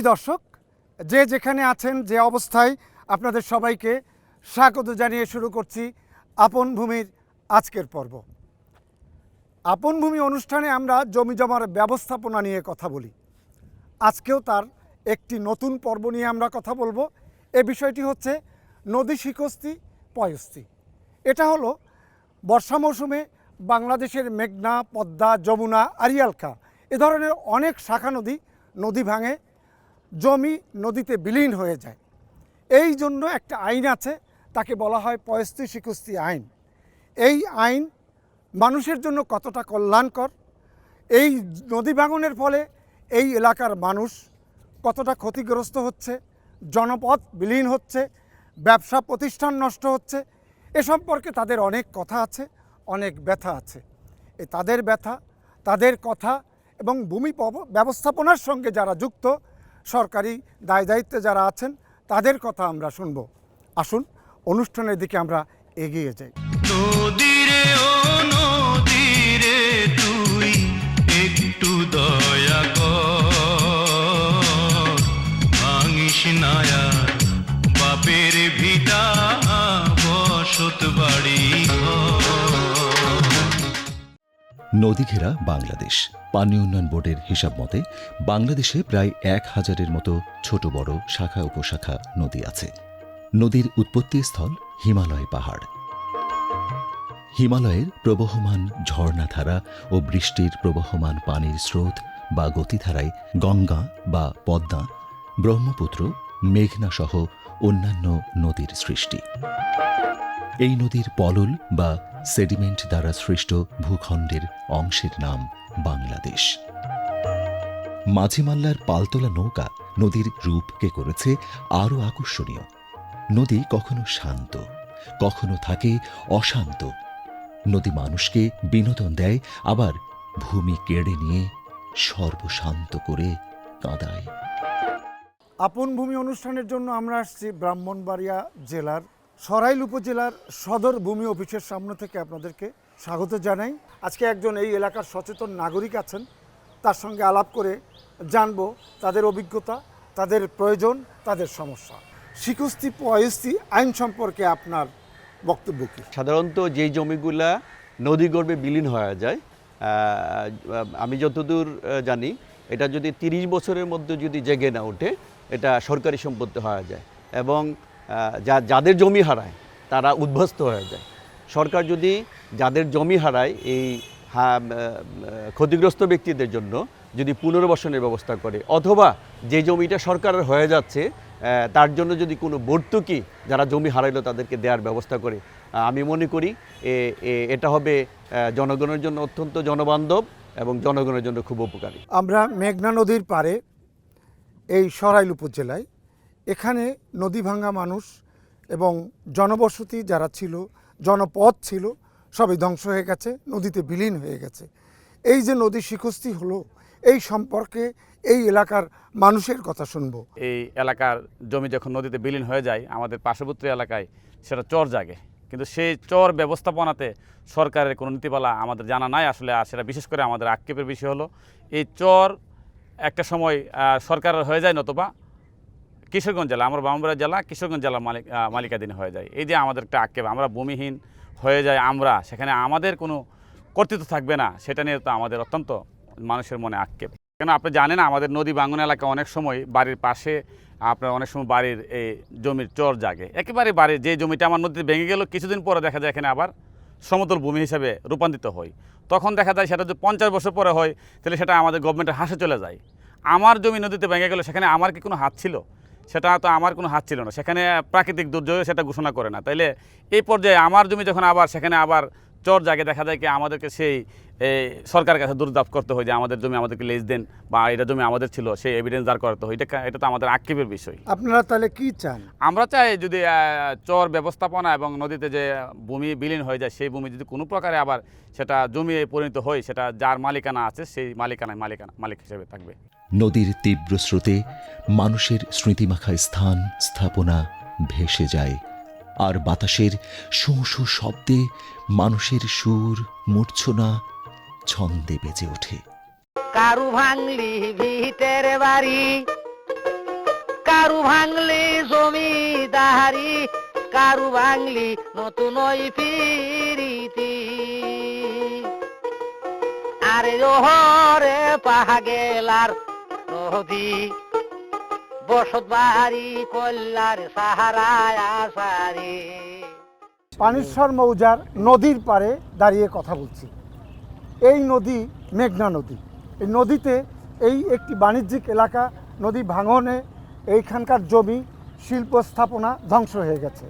সুধী দর্শক, যে যেখানে আছেন, যে অবস্থায়, আপনাদের সবাইকে স্বাগত জানিয়ে শুরু করছি আপন ভূমির আজকের পর্ব। আপন ভূমি অনুষ্ঠানে আমরা জমি জমার ব্যবস্থাপনা নিয়ে কথা বলি। আজকেও তার একটি নতুন পর্ব নিয়ে আমরা কথা বলব। এ বিষয়টি হচ্ছে নদী শিকস্তি, পয়স্তি। এটা হলো বর্ষা মৌসুমে বাংলাদেশের মেঘনা, পদ্মা, যমুনা আরিয়ালকা এ ধরনের অনেক শাখা নদী নদী ভাঙে জমি নদীতে বিলীন হয়ে যায়। এই জন্য একটা আইন আছে, তাকে বলা হয় পয়স্তি শিকুস্তি আইন। এই আইন মানুষের জন্য কতটা কল্যাণকর, এই নদী ভাঙনের ফলে এই এলাকার মানুষ কতটা ক্ষতিগ্রস্ত হচ্ছে জনপথ বিলীন হচ্ছে, ব্যবসা প্রতিষ্ঠান নষ্ট হচ্ছে, এ সম্পর্কে তাদের অনেক কথা আছে, অনেক ব্যথা আছে। এ তাদের ব্যথা, তাদের কথা এবং ভূমি ব্যবস্থাপনার সঙ্গে যারা যুক্ত সরকারি দায় দায়িত্বে যারা আছেন, তাদের কথা আমরা শুনব। আসুন, অনুষ্ঠানের দিকে আমরা এগিয়ে যাই। নদী ঘেরা বাংলাদেশ। পানি উন্নয়ন বোর্ডের হিসাব মতে, বাংলাদেশে প্রায় এক হাজারের মতো ছোট বড় শাখা উপশাখা নদী আছে। নদীর উৎপত্তিস্থল হিমালয় পাহাড়। হিমালয়ের প্রবহমান ঝর্ণাধারা ও বৃষ্টির প্রবহমান পানির স্রোত বা গতিধারায় গঙ্গা বা পদ্মা, ব্রহ্মপুত্র মেঘনা সহ অন্যান্য নদীর সৃষ্টি। এই নদীর পলল বা সেডিমেন্ট দ্বারা সৃষ্ট ভূখণ্ডের অংশের নাম বাংলাদেশ। মাঝিমাল্লার পালতোলা নৌকা নদীর রূপকে করেছে আরও আকর্ষণীয়। নদী কখনো শান্ত, কখনো থাকে অশান্ত। নদী মানুষকে বিনোদন দেয়, আবার ভূমি কেড়ে নিয়ে সর্বশান্ত করে কাঁদায়। আপন ভূমি অনুষ্ঠানের জন্য আমরা আসছি ব্রাহ্মণবাড়িয়া জেলার সরাইল উপজেলার সদর ভূমি অফিসের সামনে থেকে আপনাদেরকে স্বাগত জানাই। আজকে একজন এই এলাকার সচেতন নাগরিক আছেন। তার সঙ্গে আলাপ করে জানব তাদের অভিজ্ঞতা, তাদের প্রয়োজন, তাদের সমস্যা। শিকুস্তি পয়স্তি আইন সম্পর্কে আপনার বক্তব্য কী? সাধারণত যেই জমিগুলা নদীগর্ভে বিলীন হয়ে যায় আমি যতদূর জানি, এটা যদি তিরিশ বছরের মধ্যে যদি জেগে না ওঠে, এটা সরকারি সম্পত্তি হয়ে যায়। এবং যা যাদের জমি হারায়, তারা উদ্ভস্ত হয়ে যায়। সরকার যদি যাদের জমি হারায়, এই ক্ষতিগ্রস্ত ব্যক্তিদের জন্য যদি পুনর্বাসনের ব্যবস্থা করে, অথবা যে জমিটা সরকারের হয়ে যাচ্ছে তার জন্য যদি কোনো ভর্তুকি যারা জমি হারাইলো তাদেরকে দেওয়ার ব্যবস্থা করে। আমি মনে করি এটা হবে জনগণের জন্য অত্যন্ত জনবান্ধব এবং জনগণের জন্য খুব উপকারী। আমরা মেঘনা নদীর পারে এই সরাইল উপজেলায় এখানে নদী ভাঙ্গা মানুষ এবং জনবসতি যারা ছিল, জনপদ ছিল, সবই ধ্বংস হয়ে গেছে, নদীতে বিলীন হয়ে গেছে। এই যে নদী শিকস্তি হলো, এই সম্পর্কে এই এলাকার মানুষের কথা শুনব। এই এলাকার জমি যখন নদীতে বিলীন হয়ে যায়, আমাদের পার্শ্ববর্তী এলাকায় সেটা চর জাগে। কিন্তু সেই চর ব্যবস্থাপনাতে সরকারের কোনো নীতিমালা আমাদের জানা নাই আসলে, আর সেটা বিশেষ করে আমাদের আক্ষেপের বিষয় হলো, এই চর একটা সময় সরকারের হয়ে যায় নতুবা কিশোরগঞ্জ জেলা, আমরা বামুরা জেলা, কিশোরগঞ্জ জেলার মালিক মালিকাধীন হয়ে যায় এই যে আমাদের একটা আক্ষেপ, আমরা ভূমিহীন হয়ে যায় আমরা, সেখানে আমাদের কোনো কর্তৃত্ব থাকবে না, সেটা নিয়ে তো আমাদের অত্যন্ত মানুষের মনে আক্ষেপ। কেন আপনি জানেন আমাদের নদী বাঙ্গন এলাকা অনেক সময় বাড়ির পাশে, আপনার অনেক সময় বাড়ির এই জমির চর জাগে। একেবারে বাড়ির যে জমিটা আমার নদীতে ভেঙে গেল, কিছুদিন পরে দেখা যায় এখানে আবার সমতল ভূমি হিসেবে রূপান্তরিত হয়। তখন দেখা যায় সেটা যদি পঞ্চাশ বছর পরে হয়, তাহলে সেটা আমাদের গভর্নমেন্টের হাসে চলে যায়। আমার জমি নদীতে ভেঙে গেল, সেখানে আমার কি কোনো হাত ছিল? সেটা তো আমার কোনো হাত ছিল না। সেখানে প্রাকৃতিক দুর্যোগে সেটা ঘোষণা করে না। তাইলে এই পর্যায়ে আমার জমি যখন আবার সেখানে আবার চর জাগে দেখা যায় কি আমাদেরকে সেই এই, সরকারের কাছে দুর্দাপ করতে হয় যে আমাদের জমি আমাদেরকে লেজ দেন বা এটা জমি আমাদের ছিল সেই এভিডেন্স দাঁড় করতে হয়। এটা এটা তো আমাদের আক্ষেপের বিষয়। আপনারা তাহলে কি চান? আমরা চাই যদি চর ব্যবস্থাপনা এবং নদীতে যে ভূমি বিলীন হয়ে যায় সেই ভূমি যদি কোনো প্রকারে আবার সেটা জমি পরিণত হয় সেটা যার মালিকানা আছে সেই মালিকানায় মালিকানা মালিক হিসেবে থাকবে। নদীর তীব্র স্রোতে মানুষের স্মৃতিমাখা স্থান স্থাপনা ভেসে যায়। আর বাতাসের শু শু শব্দে মানুষের সুর, মূর্ছনা, ছন্দে বেজে ওঠে। কারু ভাঙলি ভিটের বাড়ি, কারু ভাঙলি জমিদারি কারু ভাঙলি নতুন ওই ফিরিতি আরে ওহরে পাহা গেলার নদী বসত কল্যার সাহারায় আসারে। পানিশ্বর মৌজার নদীর পাড়ে দাঁড়িয়ে কথা বলছি। এই নদী মেঘনা নদী। এই নদীতে এই একটি বাণিজ্যিক এলাকা নদী ভাঙনে এইখানকার জমি শিল্প স্থাপনা ধ্বংস হয়ে গেছে।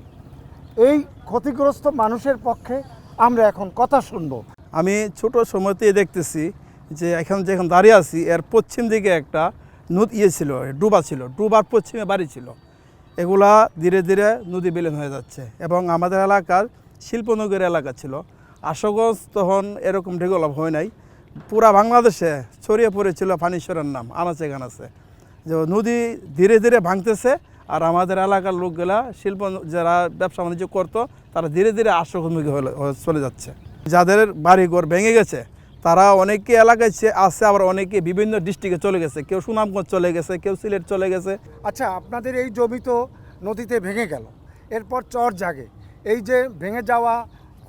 এই ক্ষতিগ্রস্ত মানুষের পক্ষে আমরা এখন কথা শুনব। আমি ছোট সময়তেই দেখতেছি যে এখন যেখানে দাঁড়িয়ে আছি এর পশ্চিম দিকে একটা ইয়ে ছিল, ডুবা ছিল, ডুবার পশ্চিমে বাড়ি ছিল। এগুলা ধীরে ধীরে নদী বিলীন হয়ে যাচ্ছে এবং আমাদের এলাকার শিল্পনগরী এলাকা ছিল। আশাগঞ্জ তখন এরকম ডেভেলপ হয় নাই। পুরা বাংলাদেশে ছড়িয়ে পড়েছিল ফানিশ্বরের নাম, আনাচে গানাচে। যে নদী ধীরে ধীরে ভাঙতেছে আর আমাদের এলাকার লোকগুলা শিল্প, যারা ব্যবসা বাণিজ্য করতো, তারা ধীরে ধীরে আশ্রমুখী হলে হয়ে চলে যাচ্ছে। যাদের বাড়িঘর ভেঙে গেছে তারা অনেকে এলাকায় আছে আবার অনেকে বিভিন্ন ডিস্ট্রিক্টে চলে গেছে। কেউ সুনামগঞ্জ চলে গেছে কেউ সিলেট চলে গেছে। আচ্ছা আপনাদের এই জমি তো নদীতে ভেঙে গেল। এরপর চর জাগে। এই যে ভেঙে যাওয়া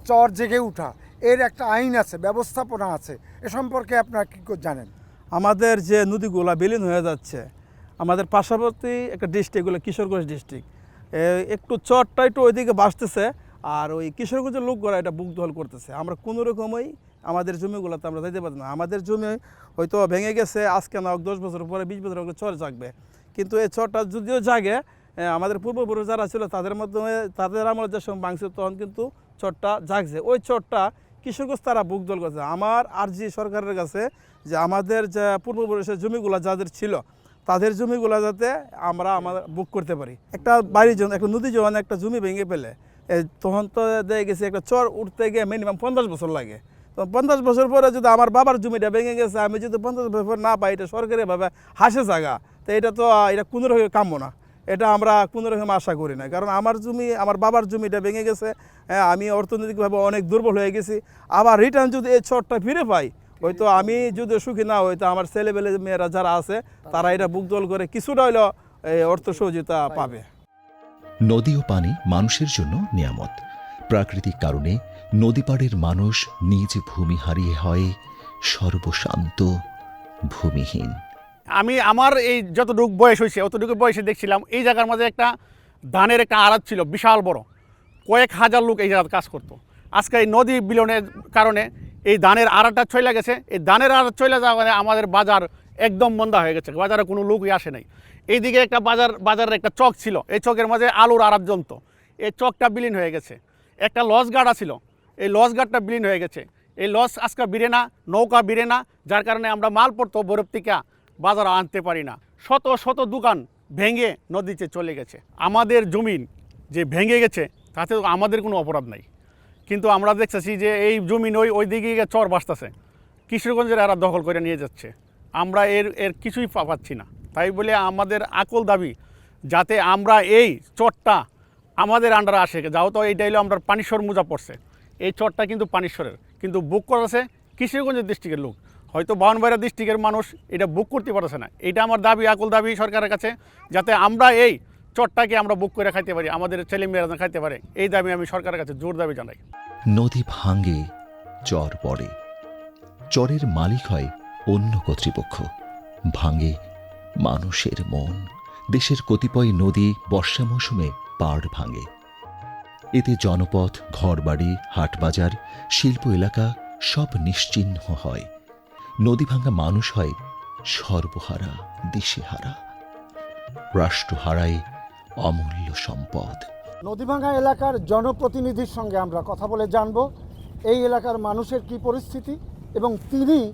চর জেগে ওঠা এর একটা আইন আছে ব্যবস্থাপনা আছে। এ সম্পর্কে আপনারা কী করে জানেন? আমাদের যে নদীগুলা বিলীন হয়ে যাচ্ছে আমাদের পার্শ্ববর্তী একটা ডিস্ট্রিক্ট এগুলো কিশোরগঞ্জ ডিস্ট্রিক্ট একটু চরটা একটু ওইদিকে বাসতেছে আর ওই কিশোরগঞ্জের লোকগুলা এটা বুক দখল করতেছে। আমরা কোনো রকমই আমাদের জমিগুলোতে আমরা যাইতে পারি না। আমাদের জমি হয়তো ভেঙে গেছে আজকে না হোক দশ বছর পরে বিশ বছর পরে চর জাগবে। কিন্তু এই চরটা যদিও জাগে আমাদের পূর্বপুরুষ যারা ছিল তাদের মাধ্যমে তাদের আমলে যে সময় ভাঙছে তখন কিন্তু চরটা জাগছে। ওই চরটা কিশোরগঞ্জ তারা বুক দল করছে। আমার আরজি সরকারের কাছে যে আমাদের যে পূর্বপুরুষের জমিগুলো যাদের ছিল তাদের জমিগুলো যাতে আমরা আমাদের বুক করতে পারি। একটা বাড়ির জন্য একটা নদী যখন একটা জমি ভেঙে এ, তখন তো দেখা গেছে একটা চর উঠতে গিয়ে মিনিমাম পঞ্চাশ বছর লাগে। পঞ্চাশ বছর পরে যদি আমার বাবার জমিটা ভেঙে গেছে আমি যদি পঞ্চাশ বছর পর না পাই এটা সরকারিভাবে হাসে জায়গা। তো এটা তো এটা কোনো রকম কাম্য না। এটা আমরা কোনো রকম আশা করি না। কারণ আমার জমি আমার বাবার জমিটা ভেঙে গেছে হ্যাঁ আমি অর্থনৈতিকভাবে অনেক দুর্বল হয়ে গেছি। আবার রিটার্ন যদি এই চরটা ফিরে পাই হয়তো আমি যদি সুখী না হই তো আমার ছেলেবেলে মেয়েরা যারা আছে তারা এটা বুকদল করে কিছুটা হইলেও এই অর্থ সহযোগিতা পাবে। নদী ও পানি মানুষের জন্য নিয়ামত। প্রাকৃতিক কারণে নদীপাড়ের মানুষ নিজ ভূমি হারিয়ে হয় সর্বশান্ত ভূমিহীন। আমি আমার এই যতটুকু বয়স হয়েছে, অতটুকু বয়সে দেখছিলাম, এই জায়গার মাঝে একটা ধানের একটা আড়াত ছিল, বিশাল বড়। কয়েক হাজার লোক এই জায়গায় কাজ করতো। আজকে এই নদী বিলনের কারণে এই ধানের আড়াটা চলে গেছে। এই ধানের আড়ত চলে যাওয়া কারণে আমাদের বাজার একদম মন্দা হয়ে গেছে, বাজারে কোনো লোকই আসে নাই। এইদিকে একটা বাজার, বাজারের একটা চক ছিল, এই চকের মাঝে আলুর আড়াত জমতো। এই চকটা বিলীন হয়ে গেছে। একটা লস গার্ড ছিল এই লস গার্ডটা বিলীন হয়ে গেছে। এই লস আজকে বিড়ে না, নৌকা বিড়ে না, যার কারণে আমরা মাল পড়তো বরফ থেকে বাজারে আনতে পারি না। শত শত দোকান ভেঙে নদীতে চলে গেছে। আমাদের জমিন যে ভেঙে গেছে, তাতে আমাদের কোনো অপরাধ নাই। কিন্তু আমরা দেখতেছি যে এই জমিন ওই ওই দিকে গিয়ে চর বাসতেছে কিশোরগঞ্জের এরা দখল করে নিয়ে যাচ্ছে। আমরা এর এর কিছুই পাচ্ছি না। তাই বলে আমাদের আকল দাবি, যাতে আমরা এই চরটা আমাদের আন্ডারে আসে। যাও তো, এইটা হলো আমরা পানিশ্বর মোজা পড়ছে এই চরটা কিন্তু পানিশ্বরের। কিন্তু বুক করেছে কিশোরগঞ্জের ডিস্ট্রিক্টের লোক। হয়তো বাউনবাড়া ডিস্ট্রিক্টের মানুষ এটা বুক করতে পারছে না। এটা আমার দাবি, আকুল দাবি সরকারের কাছে, যাতে আমরা এই চরটাকে আমরা বুক করে খাইতে পারি, আমাদের ছেলেমেয়েরা খাইতে পারে। এই দাবি আমি সরকারের কাছে জোর দাবি জানাই। নদী ভাঙে, চর পড়ে। চরের মালিক হয় অন্য কর্তৃপক্ষ। ভাঙে মানুষের মন। দেশের কতিপয় নদী বর্ষা মৌসুমে পাড় ভাঙে। এতে জনপথ, ঘরবাড়ি, হাটবাজার, শিল্প এলাকা সব নিশ্চিহ্ন হয়। নদী ভাঙা মানুষ হয় সর্বহারা, দিশেহারা। রাষ্ট্র হারায় অমূল্য সম্পদ। নদীভাঙ্গা এলাকার জনপ্রতিনিধির সঙ্গে আমরা কথা বলে জানব, এই এলাকার মানুষের কি পরিস্থিতি এবং তিনি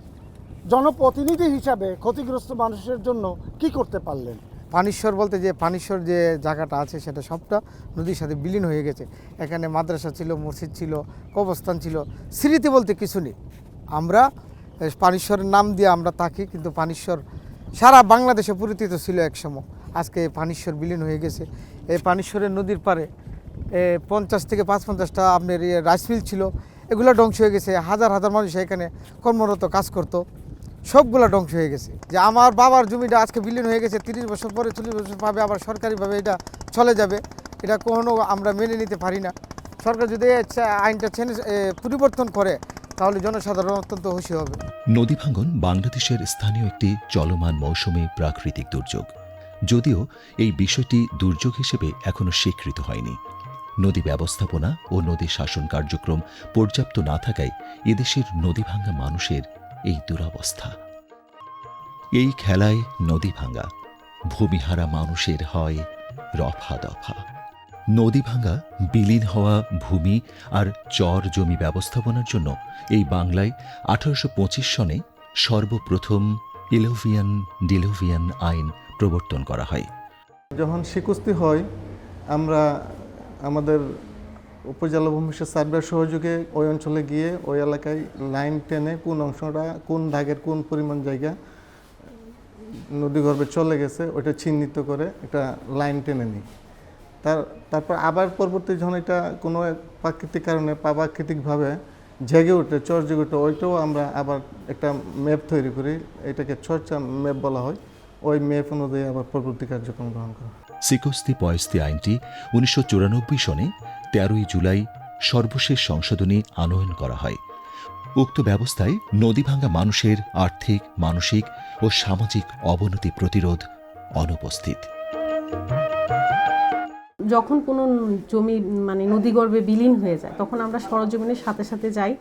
জনপ্রতিনিধি হিসাবে ক্ষতিগ্রস্ত মানুষের জন্য কি করতে পারলেন। পানিশ্বর বলতে যে পানিশ্বর যে জায়গাটা আছে সেটা সবটা নদীর সাথে বিলীন হয়ে গেছে। এখানে মাদ্রাসা ছিল, মসজিদ ছিল কবস্থান ছিল, স্মৃতি বলতে কিছু নেই। আমরা পানিশ্বরের নাম দিয়ে আমরা থাকি, কিন্তু পানিশ্বর সারা বাংলাদেশে পরিচিত ছিল একসময় আজকে পানিশ্বর বিলীন হয়ে গেছে। এই পানিশ্বরের নদীর পারে পঞ্চাশ থেকে পাঁচ পঞ্চাশটা আপনার রাইস মিল ছিল। এগুলো ধ্বংস হয়ে গেছে। হাজার হাজার মানুষ এখানে কর্মরত কাজ করতো। সবগুলা ধ্বংস হয়ে গেছে। যে আমার বাবার জমিটা আজকে বিলীন হয়ে গেছে, তিরিশ বছর পরে চল্লিশ বছর পাবে, আবার সরকারিভাবে এটা চলে যাবে। এটা কখনো আমরা মেনে নিতে পারি না। সরকার যদি আইনটা চেঞ্জ পরিবর্তন করে, তাহলে জনসাধারণ অত্যন্ত খুশি হবে। নদী ভাঙ্গন বাংলাদেশের স্থানীয় একটি চলমান মৌসুমী প্রাকৃতিক দুর্যোগ। যদিও এই বিষয়টি দুর্যোগ হিসেবে এখনও স্বীকৃত হয়নি। নদী ব্যবস্থাপনা ও নদী শাসন কার্যক্রম পর্যাপ্ত না থাকায় এদেশের নদী ভাঙ্গা মানুষের এই দুরবস্থা। এই খেলায় নদী ভাঙ্গা ভূমিহারা মানুষের হয় রফা দফা। নদী ভাঙ্গা বিলীন হওয়া ভূমি আর চর জমি ব্যবস্থাপনার জন্য এই বাংলায় আঠারোশো পঁচিশ সনে সর্বপ্রথম ইলোভিয়ান ডিলোভিয়ান আইন প্রবর্তন করা হয়। যখন শিকুস্তি হয়, আমরা আমাদের উপজেলা ভূমিষ্ঠ সার্ভের সহযোগে ওই অঞ্চলে গিয়ে ওই এলাকায় লাইন টেনে কোন অংশটা, কোন দাগের কোন পরিমাণ জায়গা নদীগর্ভে চলে গেছে ওটা চিহ্নিত করে একটা লাইন টেনে নিই। তার, তারপর আবার পরবর্তী যখন এটা কোনো প্রাকৃতিক কারণে বা প্রাকৃতিকভাবে জেগে ওঠে চর জেগে ওঠে ওইটাও আমরা আবার একটা ম্যাপ তৈরি করি। এটাকে চর্চা ম্যাপ বলা হয়। ওই ম্যাপ অনুযায়ী আবার পরবর্তী কার্যক্রম গ্রহণ করা। সিকস্তি পয়স্তি আইনটি উনিশশো সনে তেরোই জুলাই সর্বশেষ সংশোধনী আনয়ন করা হয়। উক্ত ব্যবস্থায় নদী ভাঙ্গা মানুষের আর্থিক, মানসিক ও সামাজিক অবনতি প্রতিরোধ অনুপস্থিত। যখন কোনো জমি মানে নদীগর্ভে বিলীন হয়ে যায়, তখন আমরা সরজমিনের সাথে সাথে যাই।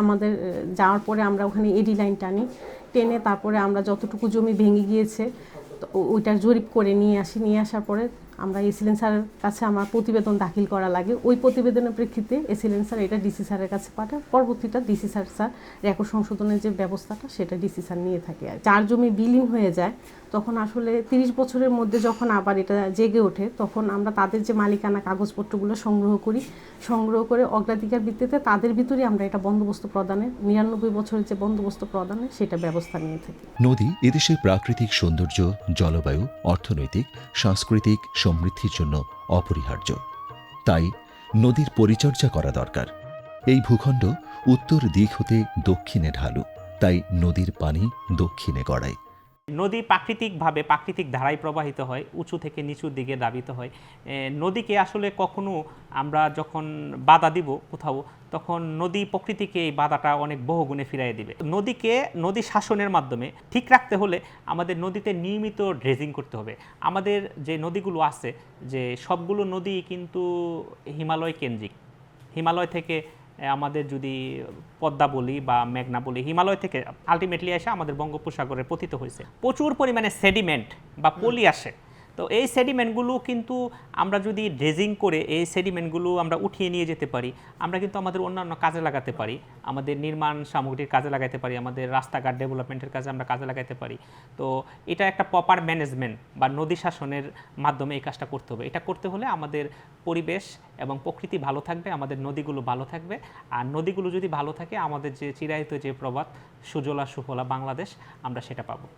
আমাদের যাওয়ার পরে আমরা ওখানে এডি লাইন টানি, টেনে তারপরে আমরা যতটুকু জমি ভেঙে গিয়েছে ওইটার জরিপ করে নিয়ে আসি। নিয়ে আসার পরে আমরা এসিলেন স্যারের কাছে আমার প্রতিবেদন দাখিল করা লাগে। ওই প্রতিবেদনের প্রেক্ষিতে এসিলেন স্যার এটা ডিসি স্যারের কাছে পাঠায়। পরবর্তীটা ডিসি স্যার স্যার রেকর্ড সংশোধনের যে ব্যবস্থাটা, সেটা ডিসি স্যার নিয়ে থাকে। আর যার জমি বিলীন হয়ে যায়, তখন আসলে তিরিশ বছরের মধ্যে যখন আবার এটা জেগে ওঠে, তখন আমরা তাদের যে মালিকানা কাগজপত্রগুলো সংগ্রহ করি, সংগ্রহ করে অগ্রাধিকার ভিত্তিতে তাদের ভিতরে আমরা এটা বন্দোবস্ত প্রদানের নিরানব্বই বছরের যে বন্দোবস্ত প্রদানের সেটা ব্যবস্থা নিয়ে থাকি। নদী, এদেশের প্রাকৃতিক সৌন্দর্য, জলবায়ু, অর্থনৈতিক, সাংস্কৃতিক সমৃদ্ধির জন্য অপরিহার্য। তাই নদীর পরিচর্যা করা দরকার। এই ভূখণ্ড উত্তর দিক হতে দক্ষিণে ঢালু, তাই নদীর পানি দক্ষিণে গড়ায়। নদী প্রাকৃতিকভাবে প্রাকৃতিক ধারায় প্রবাহিত হয়, উঁচু থেকে নিচুর দিকে দাবিত হয়। নদীকে আসলে কখনো আমরা যখন বাধা দিব কোথাও, তখন নদী প্রকৃতিকে এই বাধাটা অনেক বহুগুণে ফিরিয়ে দিবে। নদীকে নদী শাসনের মাধ্যমে ঠিক রাখতে হলে আমাদের নদীতে নিয়মিত ড্রেজিং করতে হবে। আমাদের যে নদীগুলো আছে, যে সবগুলো নদী কিন্তু হিমালয় কেন্দ্রিক। হিমালয় থেকে আমাদের যদি পদ্মা বলি বা মেঘনা বলি, হিমালয় থেকে আলটিমেটলি এসে আমাদের বঙ্গোপসাগরে পতিত হয়েছে। প্রচুর পরিমাণে সেডিমেন্ট বা পলি আসে। তো এই সেডিমেন্টগুলো কিন্তু আমরা যদি ড্রেজিং করে এই সেডিমেন্টগুলো আমরা উঠিয়ে নিয়ে যেতে পারি, আমরা কিন্তু আমাদের অন্যান্য কাজে লাগাতে পারি। আমাদের নির্মাণ সামগ্রীর কাজে লাগাতে পারি, আমাদের রাস্তাঘাট ডেভেলপমেন্টের কাজে আমরা কাজে লাগাতে পারি। তো এটা একটা প্রপার ম্যানেজমেন্ট বা নদী শাসনের মাধ্যমে এই কাজটা করতে হবে। এটা করতে হলে আমাদের পরিবেশ এবং প্রকৃতি ভালো থাকবে, আমাদের নদীগুলো ভালো থাকবে। আর নদীগুলো যদি ভালো থাকে, আমাদের যে চিরায়িত যে প্রবাদ, সুজলা সুফলা বাংলাদেশ, আমরা সেটা পাবো।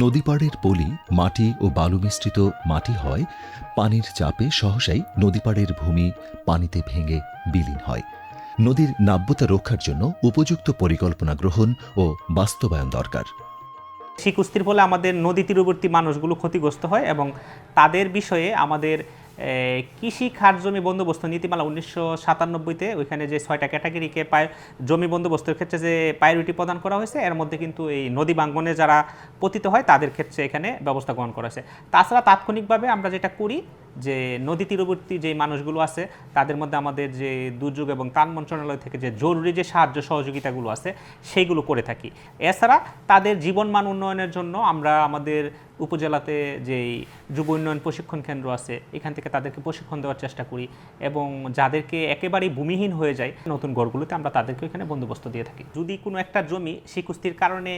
নদীপাড়ের পলি, মাটি ও বালু মিশ্রিত মাটি হয়, পানির চাপে সহসাই নদীপাড়ের ভূমি পানিতে ভেঙে বিলীন হয়। নদীর নাব্যতা রক্ষার জন্য উপযুক্ত পরিকল্পনা গ্রহণ ও বাস্তবায়ন দরকার। শিকুস্তির ফলে আমাদের নদী তীরবর্তী মানুষগুলো ক্ষতিগ্রস্ত হয় এবং তাদের বিষয়ে আমাদের কৃষি খাত জমি বন্দোবস্ত, নীতিমালা উনিশশো সাতানব্বইতে ওইখানে যে ছয়টা ক্যাটাগরিকে পায়, জমি বন্দোবস্তের ক্ষেত্রে যে প্রায়োরিটি প্রদান করা হয়েছে, এর মধ্যে কিন্তু এই নদী বাঙ্গনে যারা পতিত হয়, তাদের ক্ষেত্রে এখানে ব্যবস্থা গ্রহণ করা হয়েছে। তাছাড়া তাৎক্ষণিকভাবে আমরা যেটা করি, যে নদী তীরবর্তী যে মানুষগুলো আছে, তাদের মধ্যে আমাদের যে দুর্যোগ এবং ত্রাণ মন্ত্রণালয় থেকে যে জরুরি যে সাহায্য সহযোগিতাগুলো আছে, সেইগুলো করে থাকি। এছাড়া তাদের জীবনমান উন্নয়নের জন্য আমরা আমাদের উপজেলাতে যেই যুব উন্নয়ন প্রশিক্ষণ কেন্দ্র আছে, এখান থেকে তাদেরকে প্রশিক্ষণ দেওয়ার চেষ্টা করি এবং যাদেরকে একেবারেই ভূমিহীন হয়ে যায়, নতুন গড়গুলোতে আমরা তাদেরকে এখানে বন্দোবস্ত দিয়ে থাকি। যদি কোনো একটা জমি শিকুস্তির কারণে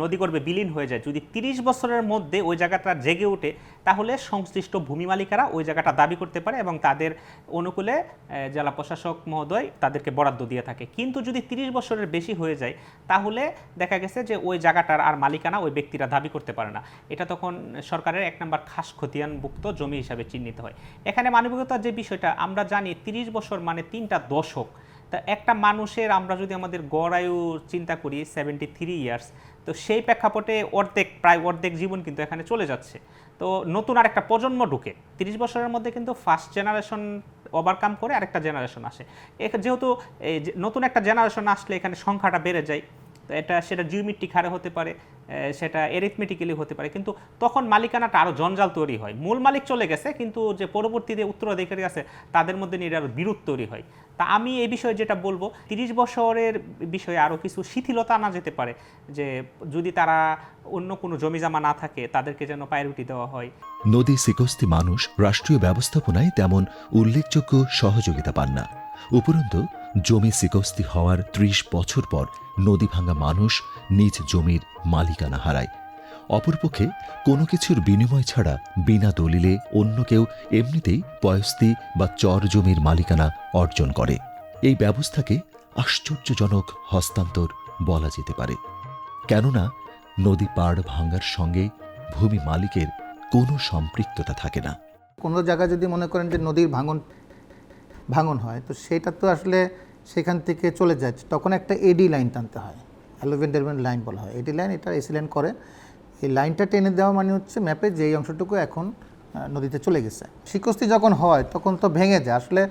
নদীগর্ভে বিলীন হয়ে যায়। যদি তিরিশ বছরের মধ্যে ওই জায়গাটা জেগে ওঠে, তাহলে সংশ্লিষ্ট ভূমি মালিকারা ওই জায়গাটা দাবি করতে পারে এবং তাদের অনুকূলে জেলা প্রশাসক মহোদয় তাদেরকে বরাদ্দ দিয়ে থাকে। কিন্তু যদি তিরিশ বছরের বেশি হয়ে যায়, তাহলে দেখা গেছে যে ওই জায়গাটার আর মালিকানা ওই ব্যক্তিরা দাবি করতে পারে না। এটা তখন সরকারের এক নম্বর খাস খতিয়ানভুক্ত জমি হিসাবে চিহ্নিত হয়। এখানে মানবিকতার যে বিষয়টা, আমরা জানি তিরিশ বছর মানে তিনটা দশক। তা একটা মানুষের আমরা যদি আমাদের গড় আয়ু চিন্তা করি সেভেন্টি থ্রি ইয়ার্স তো সেই প্রেক্ষাপটে অর্ধেক, প্রায় অর্ধেক জীবন কিন্তু এখানে চলে যাচ্ছে। তো নতুন আর একটা প্রজন্ম ঢুকে, তিরিশ বছরের মধ্যে কিন্তু ফার্স্ট জেনারেশন ওভারকাম করে আরেকটা জেনারেশন আসে। যেহেতু নতুন একটা জেনারেশন আসলে এখানে সংখ্যাটা বেড়ে যায় তো এটা সেটা জিওমেট্রিক হারে হতে পারে সেটা এরিথমেটিক্যালি হতে পারে, কিন্তু তখন মালিকানাটা আরও জঞ্জাল তৈরি হয়। মূল মালিক চলে গেছে, কিন্তু যে পরবর্তীতে উত্তরাধিকারী আছে, তাদের মধ্যে নিয়ে আরও বিরোধ তৈরি হয়। তা আমি এই বিষয়ে যেটা বলব, তিরিশ বছরের বিষয়ে আরও কিছু শিথিলতা আনা যেতে পারে, যে যদি তারা অন্য কোনো জমিজমা না থাকে, তাদেরকে যেন প্রায়োরিটি দেওয়া হয়। নদী সিকস্তি মানুষ রাষ্ট্রীয় ব্যবস্থাপনায় তেমন উল্লেখযোগ্য সহযোগিতা পান না। উপরন্তু, জমি সিকস্তি হওয়ার ত্রিশ বছর পর নদী ভাঙা মানুষ নিজ জমির মালিকানা হারায়। অপরপক্ষে, কোনো কিছুর বিনিময় ছাড়া বিনা দলিলে অন্য কেউ এমনিতেই পয়স্তি বা চর জমির মালিকানা অর্জন করে। এই ব্যবস্থাকে আশ্চর্যজনক হস্তান্তর বলা যেতে পারে। কেননা, নদী পাড় ভাঙার সঙ্গে ভূমি মালিকের কোনো সম্পৃক্ততা থাকে না। কোনো জায়গায় যদি মনে করেন যে নদীর ভাঙন ভাঙন হয়, তো সেটা তো আসলে সেখান থেকে চলে যায়। তখন একটা এডি লাইন টানতে হয় অ্যালোভেন ডেভেলপমেন্ট লাইন বলা হয়। এডি লাইন এটা এসি লাইন করে। এই লাইনটা টেনে দেওয়া মানে হচ্ছে ম্যাপে যে এই অংশটুকু এখন নদীতে চলে গেছে। শিকস্তি যখন হয়, তখন তো ভেঙে যায়। আসলে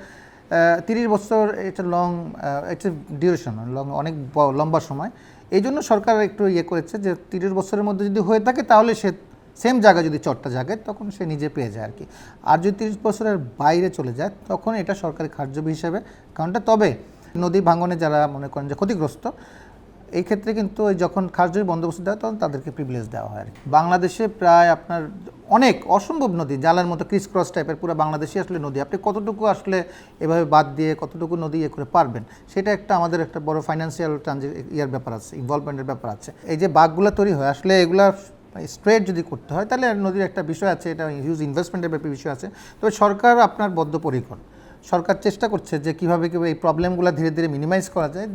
তিরিশ বছর এটা লং এটা ডিউরেশন লং অনেক লম্বা সময়। এই জন্য সরকার একটু ইয়ে করেছে যে তিরিশ বছরের মধ্যে যদি হয়ে থাকে, তাহলে সে সেম জায়গা যদি চটটা জাগে, তখন সে নিজে পেয়ে যায় আর কি আর যদি তিরিশ বছরের বাইরে চলে যায়, তখন এটা সরকারি কার্যবি হিসাবে কারণটা। তবে নদী ভাঙনে যারা মনে করেন যে ক্ষতিগ্রস্ত, এই ক্ষেত্রে কিন্তু যখন খাসজমি বন্দোবস্ত দেওয়া তখন তাদেরকে প্রিভিলেজ দেওয়া হয় বাংলাদেশে প্রায় আপনার অনেক অসম্ভব নদী, জালার মতো ক্রিস ক্রস টাইপের পুরো বাংলাদেশে আসলে নদী। আপনি কতটুকু আসলে এভাবে বাদ দিয়ে কতটুকু নদী ইয়ে করে পারবেন, সেটা একটা আমাদের একটা বড় ফাইন্যান্সিয়াল ট্রানজে ইয়ার ব্যাপার আছে ইনভলভমেন্টের ব্যাপার আছে। এই যে বাঘগুলো তৈরি হয়, আসলে এগুলা স্ট্রেট যদি করতে হয়, তাহলে নদীর একটা বিষয় আছে, এটা হিউজ ইনভেস্টমেন্টের ব্যাপারে বিষয় আছে। তবে সরকার আপনার বদ্ধপরিকর। সরকার চেষ্টা করছে যে কীভাবে এই প্রবলেমগুলো ধীরে ধীরে মিনিমাইজ করা যায়।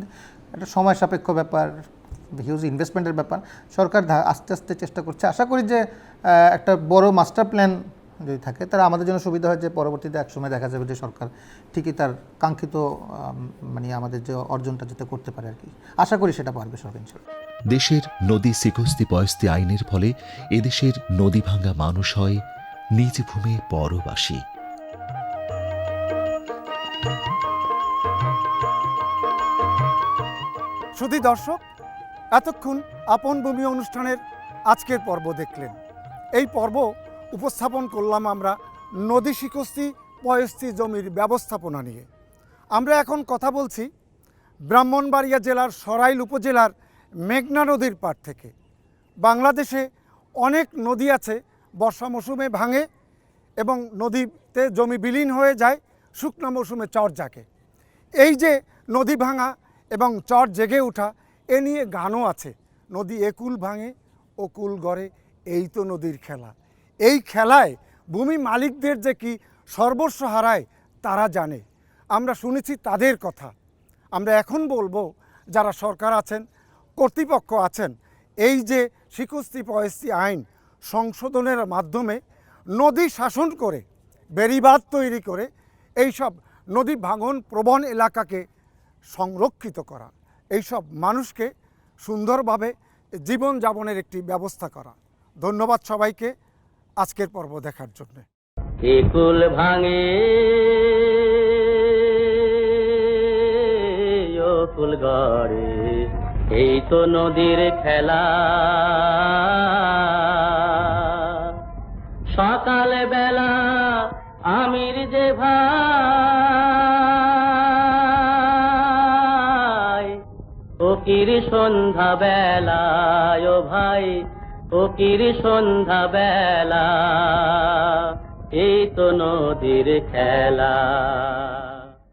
একটা সময় সাপেক্ষ ব্যাপার হিউজ ইনভেস্টমেন্টের ব্যাপার। সরকার আস্তে আস্তে চেষ্টা করছে। আশা করি যে একটা বড় মাস্টার প্ল্যান যদি থাকে, তাহলে আমাদের জন্য সুবিধা হয় যে পরবর্তীতে একসময় দেখা যাবে যে সরকার ঠিকই তার কাঙ্ক্ষিত মানে আমাদের যে অর্জনটা যাতে করতে পারে আর কি। আশা করি সেটা পারবে সরকার দেশের নদী সিকস্তি পয়স্তি আইনের ফলে এদেশের নদী ভাঙা মানুষ হয় নিজ ভূমি পরবাসী। শুধু দর্শক, এতক্ষণ আপন ভূমি অনুষ্ঠানের আজকের পর্ব দেখলেন। এই পর্ব উপস্থাপন করলাম আমরা নদী শিকস্তি পয়স্তি জমির ব্যবস্থাপনা নিয়ে। আমরা এখন কথা বলছি ব্রাহ্মণবাড়িয়া জেলার সরাইল উপজেলার মেঘনা নদীর পাড় থেকে। বাংলাদেশে অনেক নদী আছে, বর্ষা মৌসুমে ভাঙে এবং নদীতে জমি বিলীন হয়ে যায়, শুকনা মৌসুমে চর জাগে। এই যে নদী ভাঙা এবং চর জেগে ওঠা, এ নিয়ে গানও আছে। নদী একুল ভাঙে, ও কুল গড়ে, এই তো নদীর খেলা। এই খেলায় ভূমি মালিকদের যে কি সর্বস্ব হারায়, তারা জানে। আমরা শুনেছি তাদের কথা। আমরা এখন বলব, যারা সরকার আছেন কর্তৃপক্ষ আছেন। এই যে শিকুস্তি পয়স্তি আইন সংশোধনের মাধ্যমে নদী শাসন করে, বেড়িবাঁধ তৈরি করে, এইসব নদী ভাঙন প্রবণ এলাকাকে সংরক্ষিত করা, এইসব মানুষকে সুন্দরভাবে জীবনযাপনের একটি ব্যবস্থা করা। ধন্যবাদ সবাইকে আজকের পর্ব দেখার জন্যে। এই তো নদীর খেলা। সকাল বেলা আমির যে ভাই, ফকির সন্ধ্যা বেলায় ও ভাই, ফকির সন্ধ্যা বেলা এই তো নদীর খেলা।